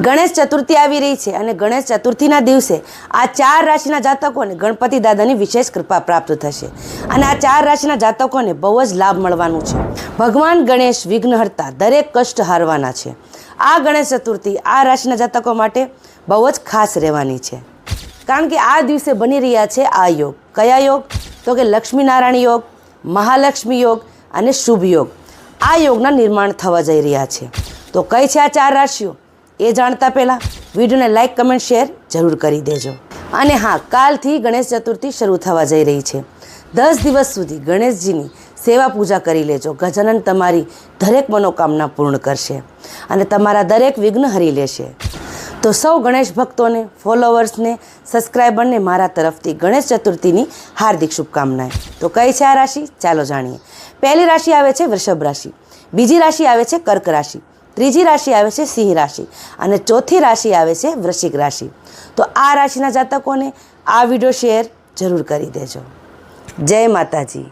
ગણેશ ચતુર્થી આવી રહી છે અને ગણેશ ચતુર્થીના દિવસે આ ચાર રાશિના જાતકોને ગણપતિ દાદાની વિશેષ કૃપા પ્રાપ્ત થશે. અને આ ચાર રાશિના જાતકોને બહુ જ લાભ મળવાનું છે. ભગવાન ગણેશ વિઘ્નહર્તા દરેક કષ્ટ હારવાના છે. આ ગણેશ ચતુર્થી આ રાશિના જાતકો માટે બહુ જ ખાસ રહેવાની છે. કારણ કે આ દિવસે બની રહ્યા છે આ યોગ. કયા યોગ? તો કે લક્ષ્મીનારાયણ યોગ, મહાલક્ષ્મી યોગ અને શુભ યોગ. આ યોગના નિર્માણ થવા જઈ રહ્યા છે. તો કઈ છે આ ચાર રાશિઓ? એ જાણતા પહેલાં વિડીયોને લાઇક કમેન્ટ, શેર જરૂર કરી દેજો. અને હા, કાલથી ગણેશ ચતુર્થી શરૂ થવા જઈ રહી છે. દસ દિવસ સુધી ગણેશજીની સેવા પૂજા કરી લેજો. ગજાનન તમારી દરેક મનોકામના પૂર્ણ કરશે અને તમારા દરેક વિઘ્ન હરી લેશે. તો સૌ ગણેશ ભક્તોને, ફોલોવર્સને સબસ્ક્રાઈબરને મારા તરફથી ગણેશ ચતુર્થીની હાર્દિક શુભકામનાએ તો કઈ છે આ રાશિ? ચાલો જાણીએ. પહેલી રાશિ આવે છે વૃષભ રાશિ. બીજી રાશિ આવે છે કર્ક રાશિ. ત્રીજી રાશિ આવે છે સિંહ રાશિ અને ચોથી રાશિ આવે છે વૃશ્ચિક રાશિ. તો આ રાશિના જાતકોને આ વીડિયો શેર જરૂર કરી દેજો. જય માતાજી.